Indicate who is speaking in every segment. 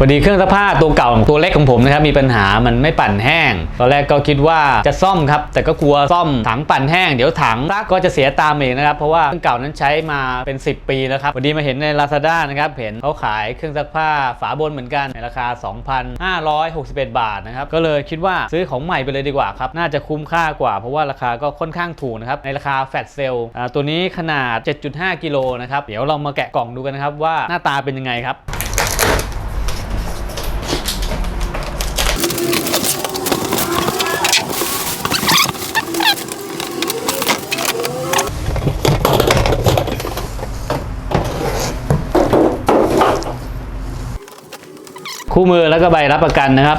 Speaker 1: พอดีเครื่องซักผ้าตัวเก่าของตัวเล็กของผมนะครับมีปัญหามันไม่ปั่นแห้ง ตอนแรกก็คิดว่าจะซ่อมครับ แต่ก็กลัวซ่อมถังปั่นแห้งเดี๋ยวถังซักก็จะเสียตามเองนะครับ เพราะว่าเครื่องเก่านั้นใช้มาเป็น 10 ปีแล้วครับพอดีมาเห็นใน Lazada นะครับเห็นเขาขายเครื่องซักผ้าฝาบนเหมือนกันในราคา 2,561 บาทนะครับก็เลยคิดว่าซื้อของใหม่ไปเลยดีกว่าครับน่าจะคุ้มค่ากว่า เพราะว่าราคาก็ค่อนข้างถูกนะครับในราคาแฟลตเซลตัวนี้ขนาด 7.5 กิโลนะครับเดี๋ยวเรามาแกะกล่องดูกันนะครับว่าหน้าตาเป็นยังไงครับ คู่มือแล้วก็ใบรับประกันนะครับ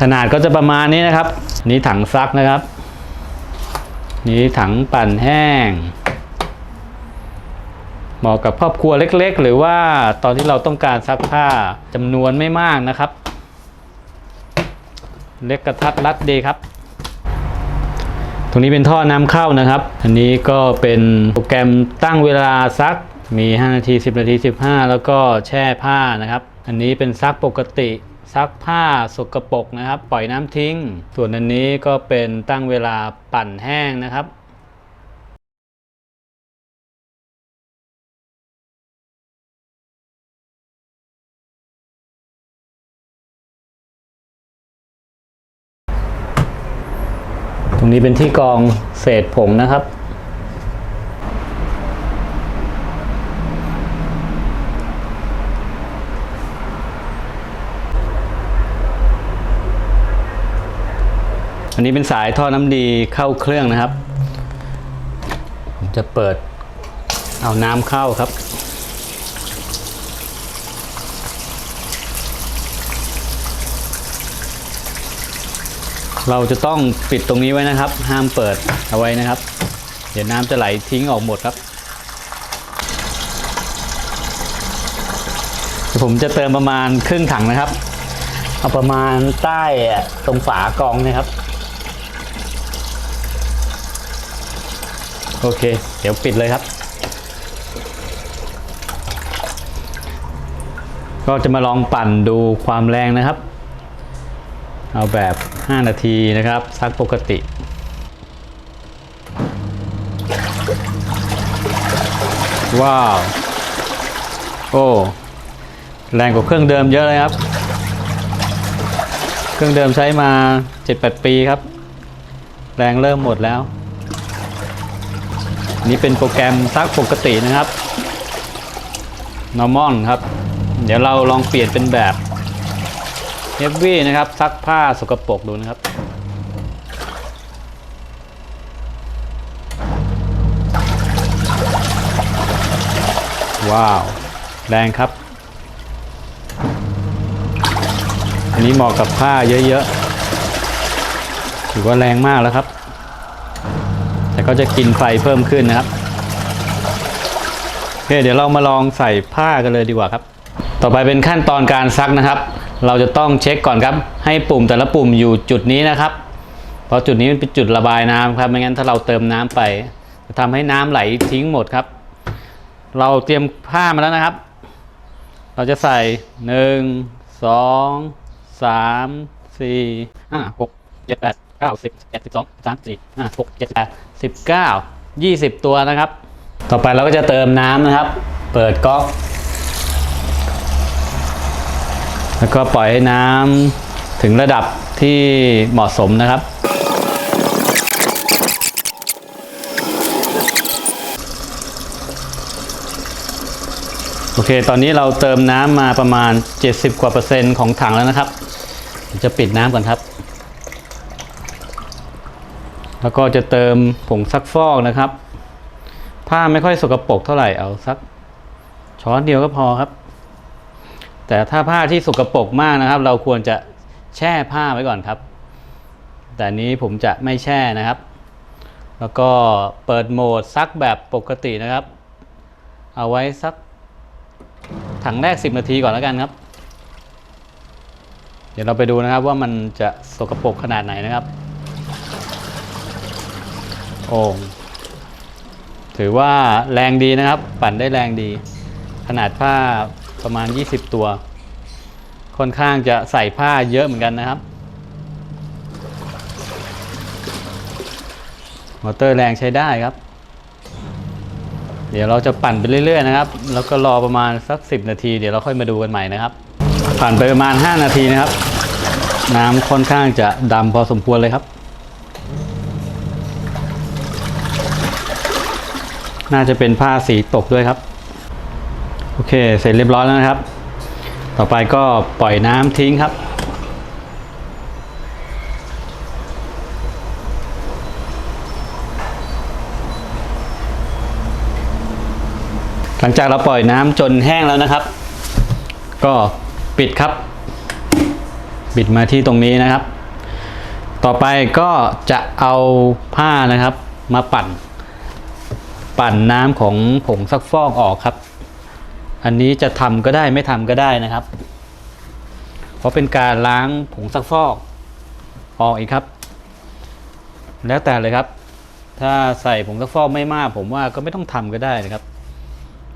Speaker 1: ขนาดก็จะประมาณนี้นะครับ นี่ถังซักนะครับ นี่ถังปั่นแห้งเหมาะกับครอบครัวเล็ก ๆ หรือว่าตอนที่เราต้องการซักผ้าจำนวนไม่มากนะครับ เล็กกระทัดรัดดีครับ รงนี้เป็นท่อน้ำเข้านะครับ อันนี้ก็เป็นโปรแกรมตั้งเวลาซักมี 5 นาที 10 นาที 15 แล้วก็แช่ผ้านะครับ อันนี้เป็นซักปกติซักผ้าสกปรกนะครับ ปล่อยน้ำทิ้ง ส่วนอันนี้ก็เป็นตั้งเวลาปั่นแห้งนะครับ รงนี้เป็นที่กองเศษผงนะครับ อันนี้เป็นสายท่อน้ำดีเข้าเครื่องนะครับ ผมจะเปิดเอาน้ำเข้าครับ เราจะต้องปิดตรงนี้ไว้นะครับ ห้ามเปิดเอาไว้นะครับ เดี๋ยวน้ำจะไหลทิ้งออกหมดครับผมจะเติมประมาณครึ่งถังนะครับ เอาประมาณใต้ตรงฝากองนะครับ โอเค เดี๋ยวปิดเลยครับ ก็จะมาลองปั่นดูความแรงนะครับ เอาแบบ 5 นาทีนะครับ ซักปกติว้าว โอ้ แรงกว่าเครื่องเดิมเยอะเลยครับ เครื่องเดิมใช้มา 7-8 ปีครับ แรงเริ่มหมดแล้ว นี่เป็นโปรแกรมซักปกตินะครับ normal ครับ เดี๋ยวเราลองเปลี่ยนเป็นแบบ เฮฟวี่นะครับซักผ้าสกปรกดูนะครับ ว้าว แรงครับ อันนี้เหมาะกับผ้าเยอะๆถือว่าแรงมากแล้วครับ แต่ก็จะกินไฟเพิ่มขึ้นนะครับโอเคเดี๋ยวเรามาลองใส่ผ้ากันเลยดีกว่าครับ ต่อไปเป็นขั้นตอนการซักนะครับ เราจะต้องเช็คก่อนครับ ให้ปุ่มแต่ละปุ่มอยู่จุดนี้นะครับ เพราะจุดนี้มันเป็นจุดระบายน้ำครับไม่งั้นถ้าเราเติมน้ำไป จะทำให้น้ำไหลทิ้งหมดครับ เราเตรียมผ้ามาแล้วนะครับ เราจะใส่หนึ่งสองสามสี่ห้าหกเจ็ดแปดเก้าสิบเอ็ดสิบสองสามสี่ห้าหกเจ็ดแปดสิบเก้ายี่สิบตัวนะครับ ต่อไปเราก็จะเติมน้ำนะครับ เปิดก๊อก แล้วก็ปล่อยให้น้ำถึงระดับที่เหมาะสมนะครับ โอเค ตอนนี้เราเติมน้ำมาประมาณ 70 กว่าเปอร์เซ็นต์ของถังแล้วนะครับ จะปิดน้ำก่อนครับ แล้วก็จะเติมผงซักฟอกนะครับ ผ้าไม่ค่อยสกปรกเท่าไหร่เอาสักช้อนเดียวก็พอครับ แต่ถ้าผ้าที่สกปรกมากนะครับ เราควรจะแช่ผ้าไว้ก่อนครับ แต่นนี้ผมจะไม่แช่นะครับ แล้วก็เปิดโหมดซักแบบปกตินะครับ เอาไว้สักถังแรก 10 นาทีก่อนแล้วกันครับ เดี๋ยวเราไปดูนะครับว่ามันจะสกปรกขนาดไหนนะครับ โอ่งถือว่าแรงดีนะครับ ปั่นได้แรงดี ขนาดผ้า ประมาณ 20 ตัว ค่อนข้างจะใส่ผ้าเยอะเหมือนกันนะครับ มอเตอร์แรงใช้ได้ครับ เดี๋ยวเราจะปั่นไปเรื่อยๆนะครับ แล้วก็รอประมาณสัก 10 นาที เดี๋ยวเราค่อยมาดูกันใหม่นะครับปั่นไปประมาณ 5 นาทีนะครับ น้ำค่อนข้างจะดำพอสมควรเลยครับน่าจะเป็นผ้าสีตกด้วยครับ โอเค เสร็จเรียบร้อยแล้วนะครับ ต่อไปก็ปล่อยน้ำทิ้งครับ หลังจากเราปล่อยน้ำจนแห้งแล้วนะครับ ก็ปิดครับ ปิดมาที่ตรงนี้นะครับ ต่อไปก็จะเอาผ้านะครับมาปั่น ปั่นน้ำของผงซักฟอกออกครับ อันนี้จะทำก็ได้ไม่ทำก็ได้นะครับ เพราะเป็นการล้างผงซักฟอกออกอีกครับ แล้วแต่เลยครับ ถ้าใส่ผงซักฟอกไม่มาก ผมว่าก็ไม่ต้องทำก็ได้นะครับ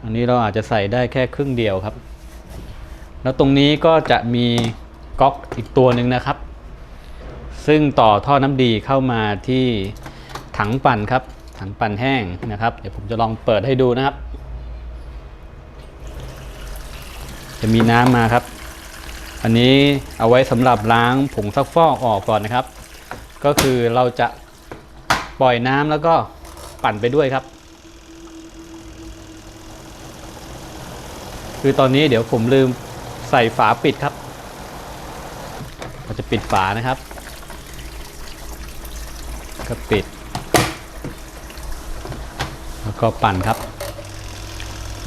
Speaker 1: อันนี้เราอาจจะใส่ได้แค่ครึ่งเดียวครับ แล้วตรงนี้ก็จะมีก๊อกอีกตัวหนึ่งนะครับ ซึ่งต่อท่อน้ำดีเข้ามาที่ถังปั่นครับถังปั่นแห้งนะครับ เดี๋ยวผมจะลองเปิดให้ดูนะครับ จะมีน้ำมาครับ อันนี้เอาไว้สำหรับล้างผงซักฟอกออกก่อนนะครับ ก็คือเราจะปล่อยน้ำแล้วก็ปั่นไปด้วยครับ คือตอนนี้เดี๋ยวผมลืมใส่ฝาปิดครับเราจะปิดฝานะครับ ก็ปิด แล้วก็ปั่นครับ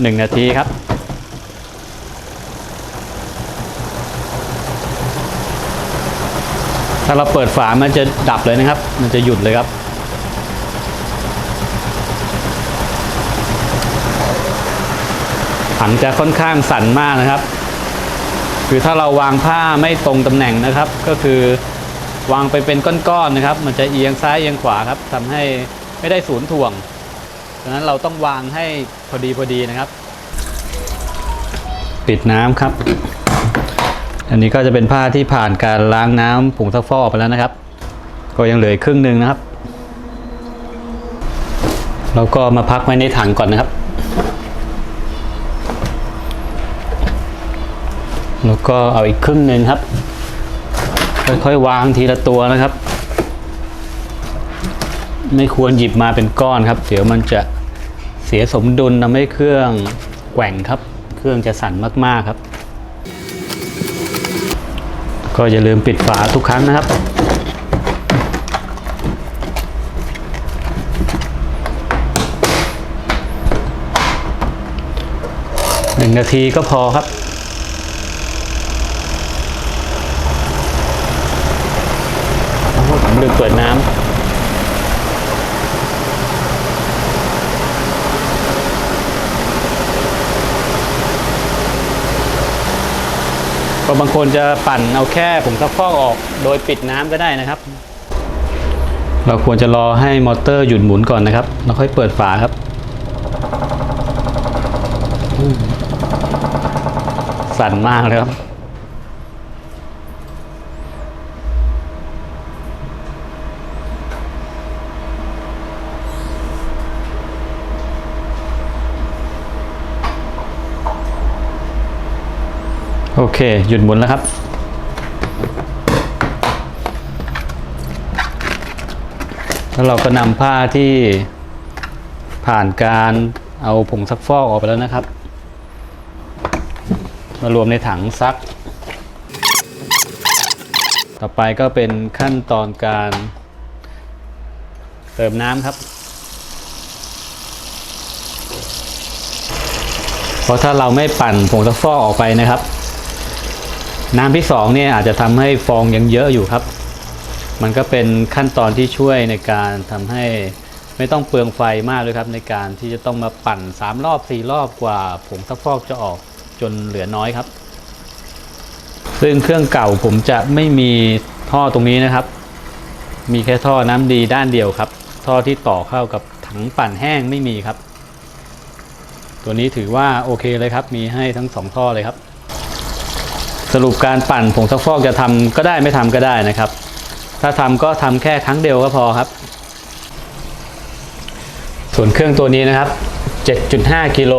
Speaker 1: หนึ่งนาทีครับ ถ้าเราเปิดฝามันจะดับเลยนะครับ มันจะหยุดเลยครับ ถังจะค่อนข้างสั่นมากนะครับ คือถ้าเราวางผ้าไม่ตรงตำแหน่งนะครับ ก็คือวางไปเป็นก้อนๆนะครับ มันจะเอียงซ้ายเอียงขวาครับทำให้ไม่ได้ศูนย์ถ่วงดังนั้นเราต้องวางให้พอดีพอดีนะครับ ปิดน้ำครับ อันนี้ก็จะเป็นผ้าที่ผ่านการล้างน้ำผงซักฟอกไปแล้วนะครับ ก็ยังเหลือครึ่งหนึ่งนะครับเราก็มาพักไว้ในถังก่อนนะครับ แล้วก็เอาอีกครึ่งหนึ่งครับ ค่อยๆวางทีละตัวนะครับ ไม่ควรหยิบมาเป็นก้อนครับ เดี๋ยวมันจะเสียสมดุลทำให้เครื่องแกว่งครับ เครื่องจะสั่นมากๆครับ ก็อย่าลืมปิดฝาทุกครั้งนะครับ หนึ่งนาทีก็พอครับโอ้โหผมลืมเปิดน้ำ ก็บางคนจะปั่นเอาแค่ผงซักฟอกออกโดยปิดน้ำก็ได้นะครับ เราควรจะรอให้มอเตอร์หยุดหมุนก่อนนะครับแล้วค่อยเปิดฝาครับ สั่นมากเลยครับ โอเค หยุดหมุนแล้วครับ แล้วเราก็นำผ้าที่ผ่านการเอาผงซักฟอกออกไปแล้วนะครับ มารวมในถังซัก ต่อไปก็เป็นขั้นตอนการเติมน้ำครับ เพราะถ้าเราไม่ปั่นผงซักฟอกออกไปนะครับ น้ำที่สองเนี่ยอาจจะทำให้ฟองยังเยอะอยู่ครับ มันก็เป็นขั้นตอนที่ช่วยในการทำให้ไม่ต้องเปลืองไฟมากเลยครับ ในการที่จะต้องมาปั่น 3 รอบ 4 รอบกว่าผงซักฟอกจะออกจนเหลือน้อยครับ ซึ่งเครื่องเก่าผมจะไม่มีท่อตรงนี้นะครับ มีแค่ท่อน้ำดีด้านเดียวครับ ท่อที่ต่อเข้ากับถังปั่นแห้งไม่มีครับ ตัวนี้ถือว่าโอเคเลยครับ มีให้ทั้งสองท่อเลยครับ สรุปการปั่นผงซักฟอกจะทำก็ได้ไม่ทำก็ได้นะครับ ถ้าทำก็ทำแค่ครั้งเดียวก็พอครับ ส่วนเครื่องตัวนี้นะครับ 7.5กิโล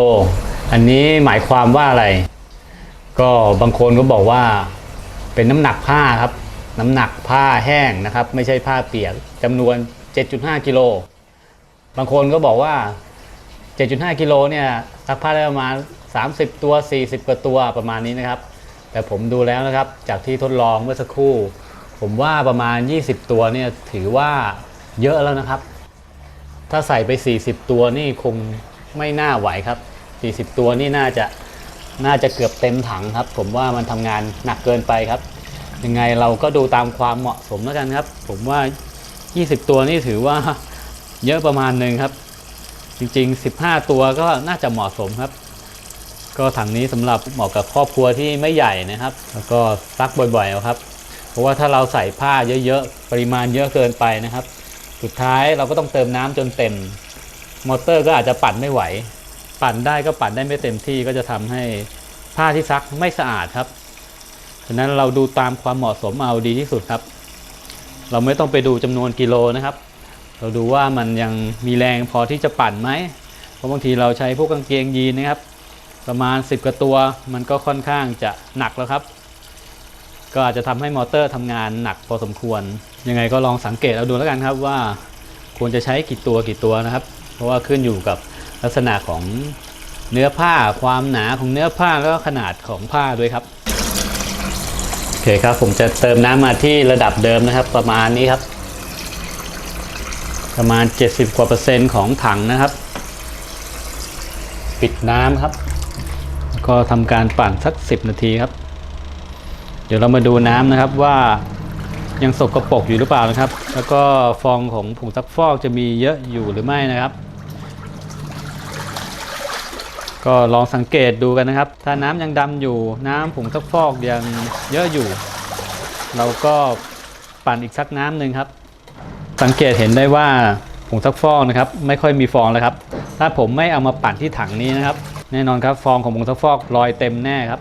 Speaker 1: อันนี้หมายความว่าอะไร ก็บางคนก็บอกว่าเป็นน้ำหนักผ้าครับ น้ำหนักผ้าแห้งนะครับ ไม่ใช่ผ้าเปียกจำนวน 7.5กิโลบางคนก็บอกว่า 7.5กิโลเนี่ยซักผ้าได้ประมาณ 30 ตัว 40 กว่าตัวประมาณนี้นะครับ แต่ผมดูแล้วนะครับ จากที่ทดลองเมื่อสักครู่ ผมว่าประมาณ 20 ตัวเนี่ยถือว่าเยอะแล้วนะครับ ถ้าใส่ไป 40 ตัวนี่คงไม่น่าไหวครับ 40 ตัวนี่น่าจะน่าจะเกือบเต็มถังครับ ผมว่ามันทำงานหนักเกินไปครับ ยังไงเราก็ดูตามความเหมาะสมแล้วกันครับ ผมว่า 20 ตัวนี่ถือว่าเยอะประมาณหนึ่งครับ จริงๆ 15 ตัวก็น่าจะเหมาะสมครับ ก็ถังนี้สำหรับเหมาะกับครอบครัวที่ไม่ใหญ่นะครับ แล้วก็ซักบ่อยๆครับ เพราะว่าถ้าเราใส่ผ้าเยอะๆ ปริมาณเยอะเกินไปนะครับ สุดท้ายเราก็ต้องเติมน้ำจนเต็ม มอเตอร์ก็อาจจะปั่นไม่ไหว ปั่นได้ก็ปั่นได้ไม่เต็มที่ก็จะทำให้ผ้าที่ซักไม่สะอาดครับฉะนั้นเราดูตามความเหมาะสมเอาดีที่สุดครับ เราไม่ต้องไปดูจำนวนกิโลนะครับ เราดูว่ามันยังมีแรงพอที่จะปั่นไหมเพราะบางทีเราใช้พวกกางเกงยีนนะครับ ประมาณ 10กว่าตัวมันก็ค่อนข้างจะหนักแล้วครับ ก็อาจจะทำให้มอเตอร์ทำงานหนักพอสมควร ยังไงก็ลองสังเกตเอาดูแล้วกันครับว่าควรจะใช้กี่ตัวกี่ตัวนะครับ เพราะว่าขึ้นอยู่กับลักษณะของเนื้อผ้าความหนาของเนื้อผ้าแล้วก็ขนาดของผ้าด้วยครับโอเคครับผมจะเติมน้ำมาที่ระดับเดิมนะครับ ประมาณนี้ครับ ประมาณ 70กว่าเปอร์เซ็นต์ของถังนะครับ ปิดน้ำครับ ก็ทำการปั่นสัก 10 นาทีครับ เดี๋ยวเรามาดูน้ำนะครับว่ายังสกรปรกอยู่หรือเปล่านะครับ แล้วก็ฟองของผงซักฟอกจะมีเยอะอยู่หรือไม่นะครับ ก็ลองสังเกตดูกันนะครับ ถ้าน้ำยังดำอยู่ น้ำผงซักฟอกยังเยอะอยู่ เราก็ปั่นอีกสักน้ำหนึ่งครับ สังเกตเห็นได้ว่าผงซักฟอกนะครับ ไม่ค่อยมีฟองแล้วครับ ถ้าผมไม่เอามาปั่นที่ถังนี้นะครับ แน่นอนครับฟองของผงซักฟอกลอยเต็มแน่ครับ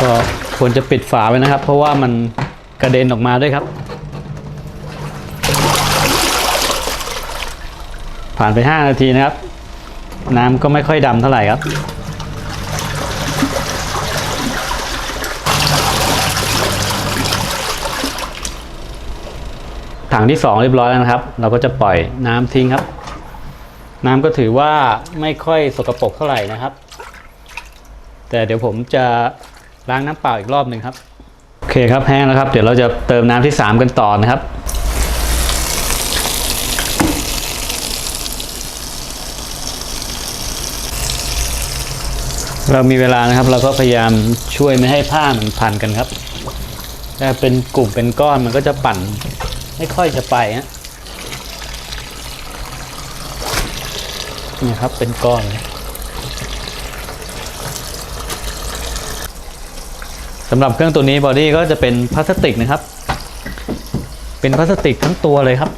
Speaker 1: ก็ควรจะปิดฝาไว้นะครับ เพราะว่ามันกระเด็นออกมาด้วยครับ ผ่านไป 5 นาทีนะครับ น้ำก็ไม่ค่อยดำเท่าไหร่ครับ ถังที่ 2 เรียบร้อยแล้วนะครับ เราก็จะปล่อยน้ำทิ้งครับ น้ำก็ถือว่าไม่ค่อยสกปรกเท่าไหร่นะครับ แต่เดี๋ยวผมจะล้างน้ำเปล่าอีกรอบหนึ่งครับโอเคครับแห้งแล้วครับ เดี๋ยวเราจะเติมน้ำที่ 3 กันต่อนะครับเรามีเวลานะครับเราก็พยายามช่วยไม่ให้ผ้ามันพันกันครับถ้าเป็นกลุ่มเป็นก้อนมันก็จะปั่น ไม่ค่อยจะไปฮะนี่ครับเป็นก้อนสำหรับเครื่องตัวนี้บอดี้ก็จะเป็นพลาสติกนะครับ เป็นพลาสติกทั้งตัวเลยครับ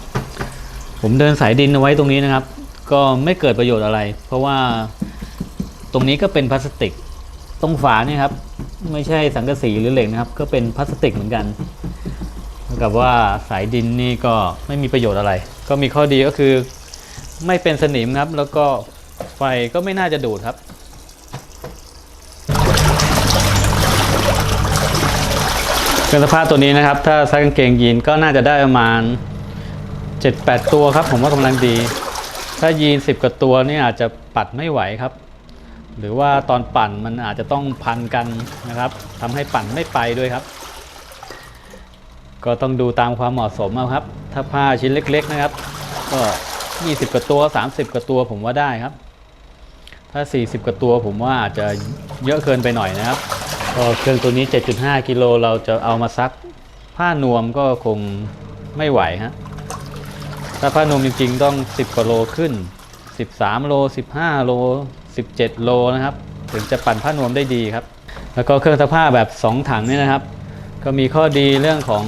Speaker 1: ผมเดินสายดินเอาไว้ตรงนี้นะครับ ก็ไม่เกิดประโยชน์อะไร เพราะว่าตรงนี้ก็เป็นพลาสติก ตรงฝาเนี่ยครับ ไม่ใช่สังกะสีหรือเหล็กนะครับ ก็เป็นพลาสติกเหมือนกัน กับว่าสายดินนี่ก็ไม่มีประโยชน์อะไร ก็มีข้อดีก็คือไม่เป็นสนิมครับ แล้วก็ไฟก็ไม่น่าจะดูดครับเครื่องสภาพตัวนี้นะครับ ถ้าซักกางเกงยีนก็น่าจะได้ประมาณ 7-8 ตัวครับ ผมว่ากำลังดี ถ้ายีน 10กว่าตัวนี่อาจจะปัดไม่ไหวครับ หรือว่าตอนปั่นมันอาจจะต้องพันกันนะครับทำให้ปั่นไม่ไปด้วยครับ ก็ต้องดูตามความเหมาะสมเอาครับ ถ้าผ้าชิ้นเล็ก ๆนะครับ ก็ 20กว่าตัว 30กว่าตัวผมว่าได้ครับ ถ้า 40กว่าตัวผมว่าอาจจะเยอะเกินไปหน่อยนะครับก็เครื่องตัวนี้ 7.5กิโลเราจะเอามาซัก ผ้านวมก็คงไม่ไหวฮะถ้าผ้านวมจริงๆต้อง 10กว่าโลขึ้น 13 โล 15 โล 17 โลนะครับ ถึงจะปั่นผ้านวมได้ดีครับ แล้วก็เครื่องซักผ้าแบบ 2 ถังนี่นะครับ ก็มีข้อดีเรื่องของ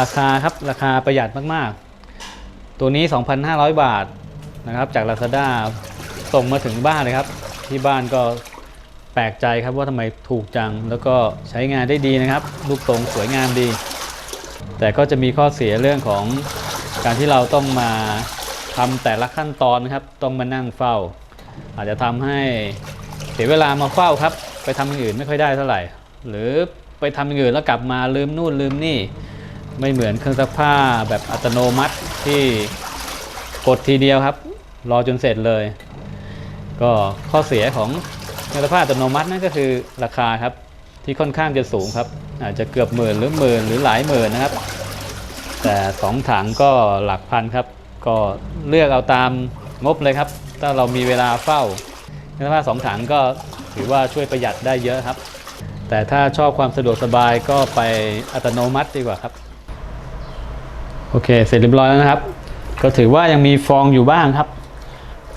Speaker 1: ราคาครับ ราคาประหยัดมากๆ ตัวนี้ 2,500 บาทนะครับ จาก Lazada ส่งมาถึงบ้านเลยครับ ที่บ้านก็แปลกใจครับว่าทำไมถูกจัง แล้วก็ใช้งานได้ดีนะครับ รูปทรงสวยงามดี แต่ก็จะมีข้อเสียเรื่องของการที่เราต้องมาทำแต่ละขั้นตอนนะครับ ต้องมานั่งเฝ้า อาจจะทำให้เสียเวลามาเฝ้าครับ ไปทำอย่างอื่นไม่ค่อยได้เท่าไหร่ หรือ ไปทำอย่างอื่นแล้วกลับมาลืมนู่นลืมนี่ ไม่เหมือนเครื่องซักผ้าแบบอัตโนมัติที่กดทีเดียวครับ รอจนเสร็จเลย ก็ข้อเสียของเครื่องซักผ้าอัตโนมัตินั่นก็คือราคาครับที่ค่อนข้างจะสูงครับ อาจจะเกือบหมื่นหรือหมื่นหรือหลายหมื่นนะครับ แต่2ถังก็หลักพันครับ ก็เลือกเอาตามงบเลยครับ ถ้าเรามีเวลาเฝ้าเครื่องซักผ้าสองถังก็ถือว่าช่วยประหยัดได้เยอะครับ แต่ถ้าชอบความสะดวกสบายก็ไปอัตโนมัติดีกว่าครับ โอเค เสร็จเรียบร้อยแล้วนะครับ ก็ถือว่ายังมีฟองอยู่บ้างครับ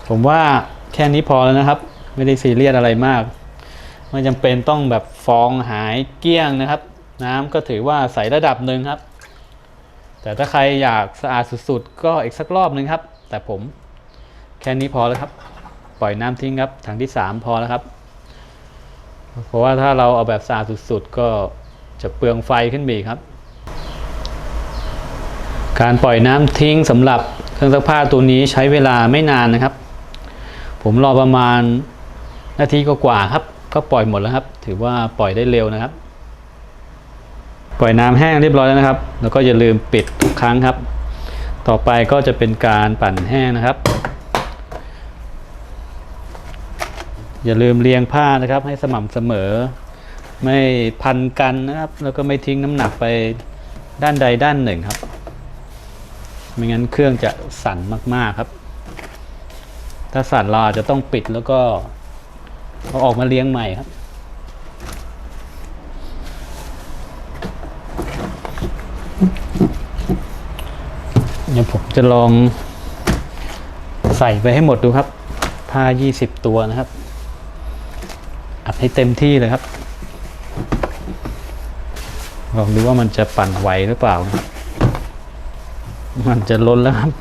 Speaker 1: ผมว่าแค่นี้พอแล้วนะครับ ไม่ได้ซีเรียสอะไรมาก ไม่จำเป็นต้องแบบฟองหายเกลี้ยงนะครับ น้ำก็ถือว่าใสระดับหนึ่งครับ แต่ถ้าใครอยากสะอาดสุดๆ ก็อีกสักรอบหนึ่งครับ แต่ผมแค่นี้พอแล้วครับ ปล่อยน้ำทิ้งครับถังที่ 3 พอแล้วครับ เพราะว่าถ้าเราเอาแบบสะอาดสุดๆ ก็จะเปลืองไฟขึ้นไปอีกครับ การปล่อยน้ำทิ้งสำหรับเครื่องซักผ้าตัวนี้ใช้เวลาไม่นานนะครับ ผมรอประมาณนาทีกว่าครับ ก็ปล่อยหมดแล้วครับ ถือว่าปล่อยได้เร็วนะครับ ปล่อยน้ำแห้งเรียบร้อยแล้วนะครับ แล้วก็อย่าลืมปิดทุกครั้งครับ ต่อไปก็จะเป็นการปั่นแห้งนะครับ อย่าลืมเรียงผ้านะครับให้สม่ำเสมอ ไม่พันกันนะครับ แล้วก็ไม่ทิ้งน้ำหนักไปด้านใดด้านหนึ่งครับ ไม่งั้นเครื่องจะสั่นมากๆครับ ถ้าสั่นเราอาจจะต้องปิดแล้วก็เอาออกมาเลี้ยงใหม่ครับเดี๋ยวผมจะลองใส่ไปให้หมดดูครับ ผ้า 20 ตัวนะครับ อัดให้เต็มที่เลยครับ ลองดูว่ามันจะปั่นไหวหรือเปล่า มันจะล้นแล้วครับ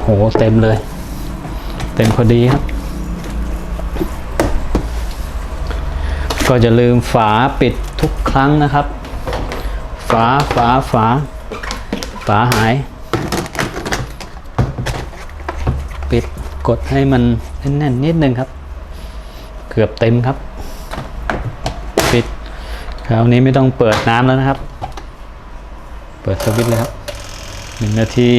Speaker 1: โหเต็มเลย เต็มพอดีครับ ก็จะลืมฝาปิดทุกครั้งนะครับ ฝาฝาฝาฝาหาย ปิด กดให้มันแน่นๆนิดนึงครับ เกือบเต็มครับ ปิด คราวนี้ไม่ต้องเปิดน้ำแล้วนะครับ เปิดสวิตช์เลยครับหนึ่งนาที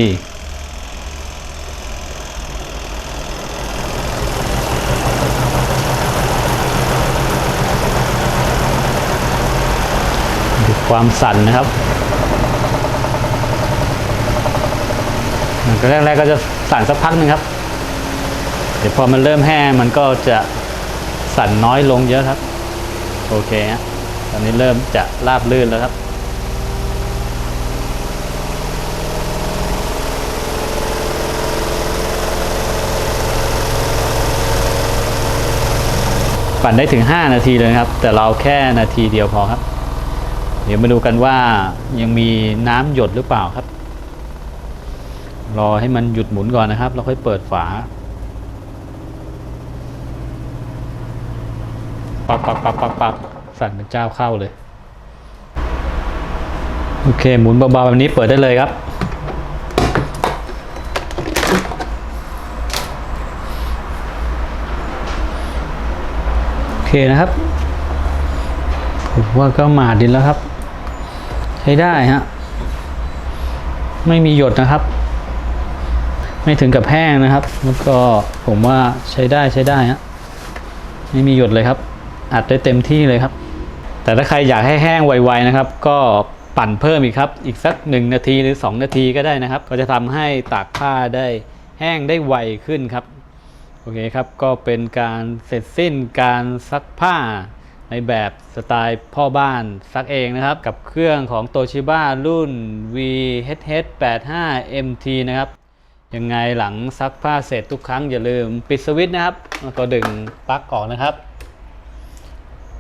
Speaker 1: ดูความสั่นนะครับก็แรกๆก็จะสั่นสักพักหนึ่งครับ เดี๋ยวพอมันเริ่มแห้งมันก็จะสั่นน้อยลงเยอะครับ โอเคฮะตอนนี้เริ่มจะราบลื่นแล้วครับปั่นได้ถึง 5 นาทีเลยครับ แต่เราแค่นาทีเดียวพอครับ เดี๋ยวมาดูกันว่ายังมีน้ำหยดหรือเปล่าครับ รอให้มันหยุดหมุนก่อนนะครับแล้วค่อยเปิดฝา ปักปักปักปักปักสั่นเป็นเจ้าเข้าเลย โอเค หมุนเบาๆแบบนี้เปิดได้เลยครับโอเคนะครับผมว่าก็มาดินแล้วครับ ใช้ได้ฮะไม่มีหยดนะครับ ไม่ถึงกับแห้งนะครับ แล้วก็ผมว่าใช้ได้ใช้ได้ฮะไม่มีหยดเลยครับ อัดได้เต็มที่เลยครับ แต่ถ้าใครอยากให้แห้งไวๆนะครับ ก็ปั่นเพิ่มอีกครับ อีกสัก 1 นาทีหรือ 2 นาทีก็ได้นะครับ ก็จะทำให้ตากผ้าได้แห้งได้ไวขึ้นครับ โอเคครับ ก็เป็นการเสร็จสิ้นการซักผ้าในแบบสไตล์พ่อบ้านซักเองนะครับ กับเครื่องของ Toshiba รุ่น VHH85 MT นะครับ ยังไงหลังซักผ้าเสร็จทุกครั้งอย่าลืมปิดสวิตช์นะครับ แล้วก็ดึงปลั๊กออกนะครับ